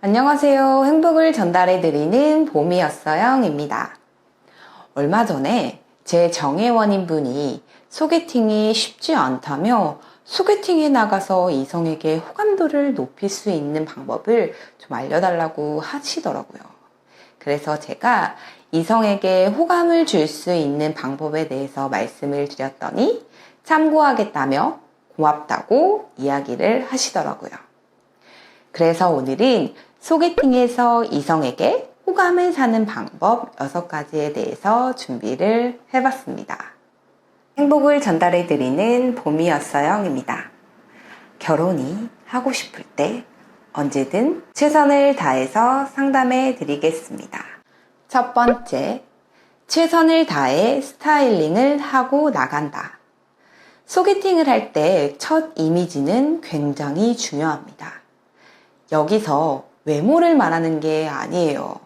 안녕하세요. 행복을 전달해드리는 봄이었어영입니다. 얼마 전에 제 정회원인 분이 소개팅이 쉽지 않다며 소개팅에 나가서 이성에게 호감도를 높일 수 있는 방법을 좀 알려달라고 하시더라고요. 그래서 제가 이성에게 호감을 줄 수 있는 방법에 대해서 말씀을 드렸더니 참고하겠다며 고맙다고 이야기를 하시더라고요. 그래서 오늘은 소개팅에서 이성에게 호감을 사는 방법 6가지에 대해서 준비를 해봤습니다. 행복을 전달해드리는 봄이었어영입니다. 결혼이 하고 싶을 때 언제든 최선을 다해서 상담해 드리겠습니다. 첫 번째, 최선을 다해 스타일링을 하고 나간다. 소개팅을 할 때 첫 이미지는 굉장히 중요합니다. 여기서 외모를 말하는 게 아니에요.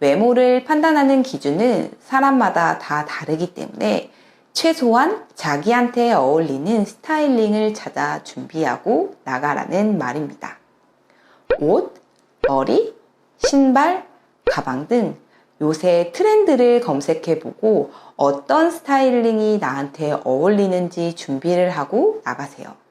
외모를 판단하는 기준은 사람마다 다 다르기 때문에 최소한 자기한테 어울리는 스타일링을 찾아 준비하고 나가라는 말입니다. 옷, 머리, 신발, 가방 등 요새 트렌드를 검색해보고 어떤 스타일링이 나한테 어울리는지 준비를 하고 나가세요.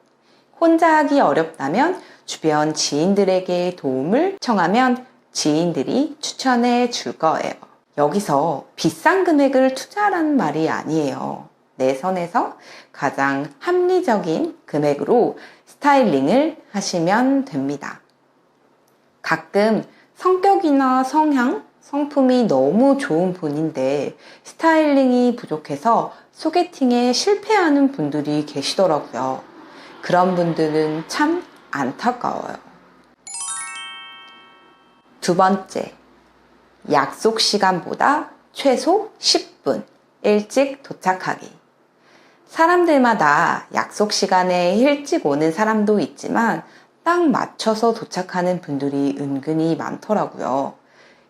혼자 하기 어렵다면 주변 지인들에게 도움을 청하면 지인들이 추천해 줄 거예요. 여기서 비싼 금액을 투자하라는 말이 아니에요. 내 선에서 가장 합리적인 금액으로 스타일링을 하시면 됩니다. 가끔 성격이나 성향, 성품이 너무 좋은 분인데 스타일링이 부족해서 소개팅에 실패하는 분들이 계시더라고요. 그런 분들은 참 안타까워요. 두 번째, 약속 시간보다 최소 10분 일찍 도착하기. 사람들마다 약속 시간에 일찍 오는 사람도 있지만 딱 맞춰서 도착하는 분들이 은근히 많더라고요.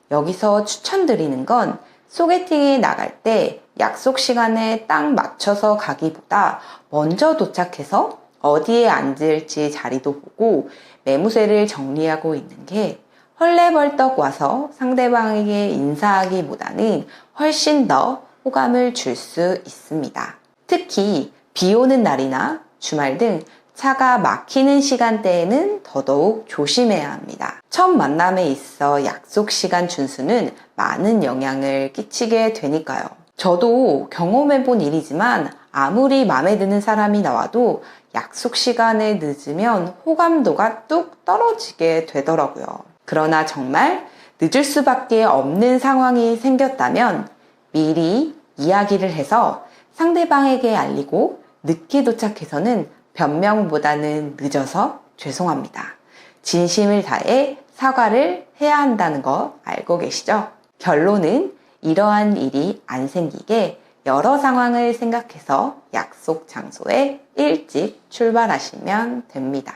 여기서 추천드리는 건 소개팅에 나갈 때 약속 시간에 딱 맞춰서 가기보다 먼저 도착해서 어디에 앉을지 자리도 보고 매무새를 정리하고 있는 게 헐레벌떡 와서 상대방에게 인사하기보다는 훨씬 더 호감을 줄 수 있습니다. 특히 비 오는 날이나 주말 등 차가 막히는 시간대에는 더더욱 조심해야 합니다. 첫 만남에 있어 약속 시간 준수는 많은 영향을 끼치게 되니까요. 저도 경험해본 일이지만 아무리 마음에 드는 사람이 나와도 약속 시간에 늦으면 호감도가 뚝 떨어지게 되더라고요. 그러나 정말 늦을 수밖에 없는 상황이 생겼다면 미리 이야기를 해서 상대방에게 알리고 늦게 도착해서는 변명보다는 늦어서 죄송합니다. 진심을 다해 사과를 해야 한다는 거 알고 계시죠? 결론은 이러한 일이 안 생기게 여러 상황을 생각해서 약속 장소에 일찍 출발하시면 됩니다.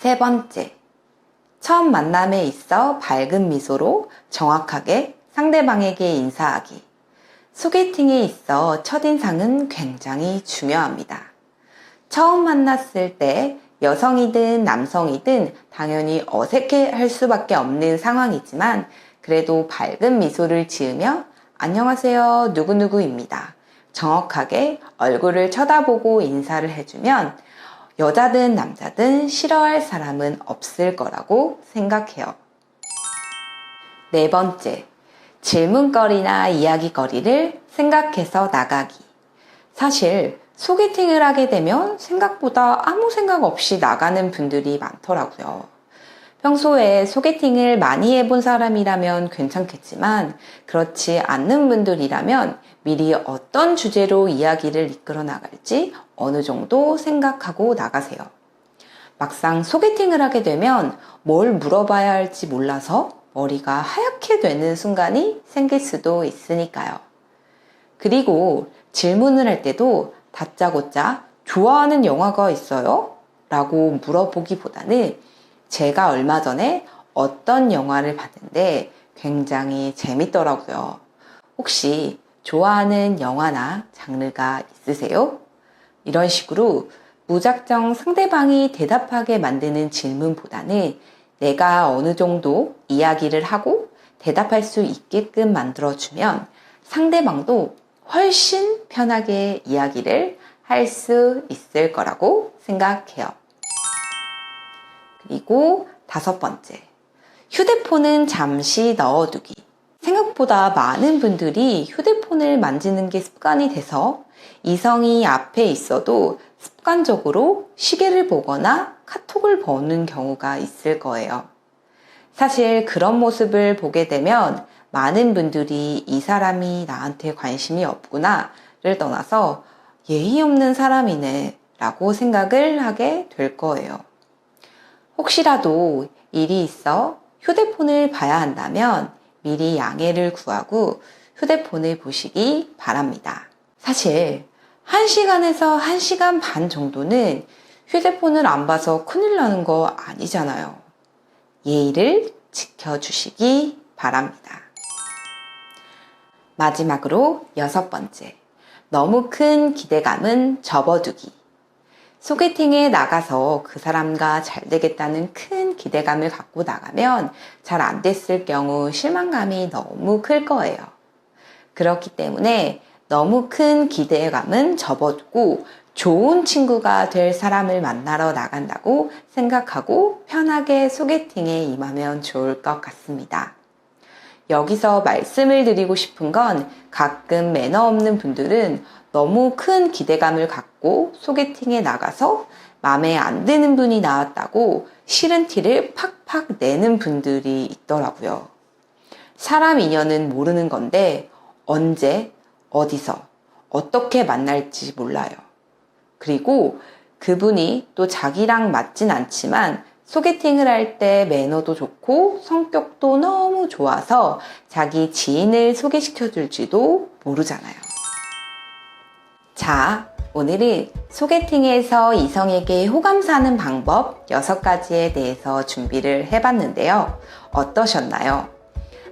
세 번째, 처음 만남에 있어 밝은 미소로 정확하게 상대방에게 인사하기. 소개팅에 있어 첫인상은 굉장히 중요합니다. 처음 만났을 때 여성이든 남성이든 당연히 어색해 할 수밖에 없는 상황이지만 그래도 밝은 미소를 지으며 안녕하세요 누구누구입니다. 정확하게 얼굴을 쳐다보고 인사를 해주면 여자든 남자든 싫어할 사람은 없을 거라고 생각해요. 네 번째, 질문거리나 이야기거리를 생각해서 나가기. 사실 소개팅을 하게 되면 생각보다 아무 생각 없이 나가는 분들이 많더라고요. 평소에 소개팅을 많이 해본 사람이라면 괜찮겠지만 그렇지 않는 분들이라면 미리 어떤 주제로 이야기를 이끌어 나갈지 어느 정도 생각하고 나가세요. 막상 소개팅을 하게 되면 뭘 물어봐야 할지 몰라서 머리가 하얗게 되는 순간이 생길 수도 있으니까요. 그리고 질문을 할 때도 다짜고짜 좋아하는 영화가 있어요? 라고 물어보기보다는 제가 얼마 전에 어떤 영화를 봤는데 굉장히 재밌더라고요. 혹시 좋아하는 영화나 장르가 있으세요? 이런 식으로 무작정 상대방이 대답하게 만드는 질문보다는 내가 어느 정도 이야기를 하고 대답할 수 있게끔 만들어주면 상대방도 훨씬 편하게 이야기를 할 수 있을 거라고 생각해요. 그리고 다섯 번째. 휴대폰은 잠시 넣어두기. 생각보다 많은 분들이 휴대폰을 만지는 게 습관이 돼서 이성이 앞에 있어도 습관적으로 시계를 보거나 카톡을 보는 경우가 있을 거예요. 사실 그런 모습을 보게 되면 많은 분들이 이 사람이 나한테 관심이 없구나를 떠나서 예의 없는 사람이네 라고 생각을 하게 될 거예요. 혹시라도 일이 있어 휴대폰을 봐야 한다면 미리 양해를 구하고 휴대폰을 보시기 바랍니다. 사실 1시간에서 1시간 반 정도는 휴대폰을 안 봐서 큰일 나는 거 아니잖아요. 예의를 지켜주시기 바랍니다. 마지막으로 여섯 번째. 너무 큰 기대감은 접어두기. 소개팅에 나가서 그 사람과 잘 되겠다는 큰 기대감을 갖고 나가면 잘 안 됐을 경우 실망감이 너무 클 거예요. 그렇기 때문에 너무 큰 기대감은 접어두고 좋은 친구가 될 사람을 만나러 나간다고 생각하고 편하게 소개팅에 임하면 좋을 것 같습니다. 여기서 말씀을 드리고 싶은 건 가끔 매너 없는 분들은 너무 큰 기대감을 갖고 소개팅에 나가서 마음에 안 드는 분이 나왔다고 싫은 티를 팍팍 내는 분들이 있더라고요. 사람 인연은 모르는 건데 언제, 어디서, 어떻게 만날지 몰라요. 그리고 그분이 또 자기랑 맞진 않지만 소개팅을 할 때 매너도 좋고 성격도 너무 좋아서 자기 지인을 소개시켜 줄지도 모르잖아요. 자, 오늘은 소개팅에서 이성에게 호감 사는 방법 6가지에 대해서 준비를 해봤는데요. 어떠셨나요?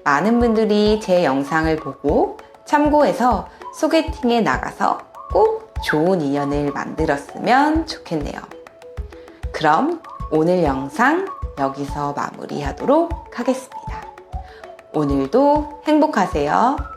많은 분들이 제 영상을 보고 참고해서 소개팅에 나가서 꼭 좋은 인연을 만들었으면 좋겠네요. 그럼 오늘 영상 여기서 마무리하도록 하겠습니다. 오늘도 행복하세요.